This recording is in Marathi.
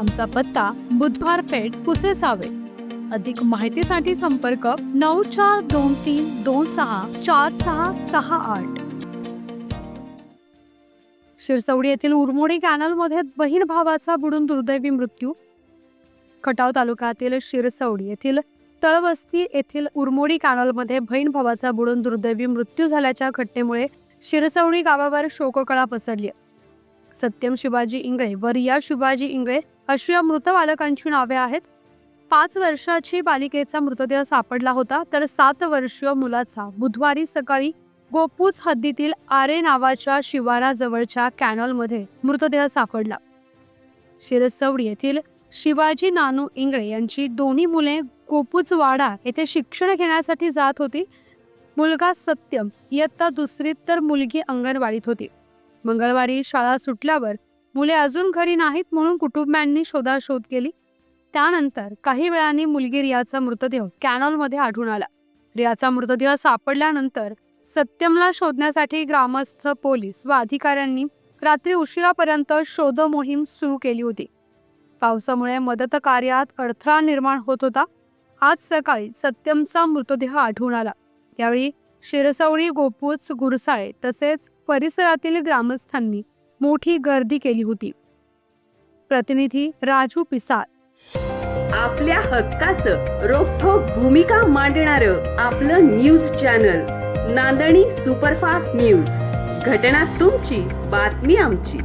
आमचा पत्ता बुधवार पेठ कुसेसावे. अधिक माहितीसाठी संपर्क नऊ चार दोन तीन दोन सहा चार सहा सहा आठ. शिरसवडी येथील उरमोडी कॅनलमध्ये बहीण भावाचा बुडून दुर्दैवी मृत्यू. खटाव तालुक्यातील शिरसवडी येथील तळवस्ती येथील उरमोडी कॅनलमध्ये बहीण भावाचा बुडून दुर्दैवी मृत्यू झाल्याच्या घटनेमुळे शिरसवडी गावावर शोककळा पसरली आहे. सत्यम शिवाजी इंगळे व रिया शिवाजी इंगळे अशी या मृत बालकांची नावे आहेत. पाच वर्षाची बालिकेचा मृतदेह सापडला होता तर सात वर्षीय मुलाचा बुधवारी सकाळी गोपूच हद्दीतील आरे नावाच्या शिवाराजवळच्या कॅनॉलमध्ये मृतदेह सापडला. शिरसवडी येथील शिवाजी नानू इंगळे यांची दोन्ही मुले गोपूजवाडा येथे शिक्षण घेण्यासाठी जात होती. मुलगा सत्यम इयत्ता दुसरीत तर मुलगी अंगणवाडीत होती. मंगळवारी शाळा सुटल्यावर मुले अजून घरी नाहीत म्हणून कुटुंबियांनी शोधाशोध केली. त्यानंतर काही वेळाने मुलगी रियाचा मृतदेह कॅनॉलमध्ये आढळून आला. रियाचा मृतदेह सापडल्यानंतर सत्यमला शोधण्यासाठी ग्रामस्थ पोलीस व अधिकाऱ्यांनी रात्री उशिरापर्यंत शोध मोहीम सुरू केली होती. पावसामुळे मदत कार्यात अडथळा निर्माण होत होता. आज सकाळी सत्यमचा मृतदेह आढळून आला. यावेळी शिरसवळी गोपूज गुरसाळे तसेच परिसरातील ग्रामस्थांनी मोठी गर्दी केली होती. प्रतिनिधी राजू पिसाळ. आपल्या हक्काचं रोखोक भूमिका मांडणार आपलं न्यूज चॅनल नांदणी सुपरफास्ट न्यूज. घटना तुमची बातमी आमची.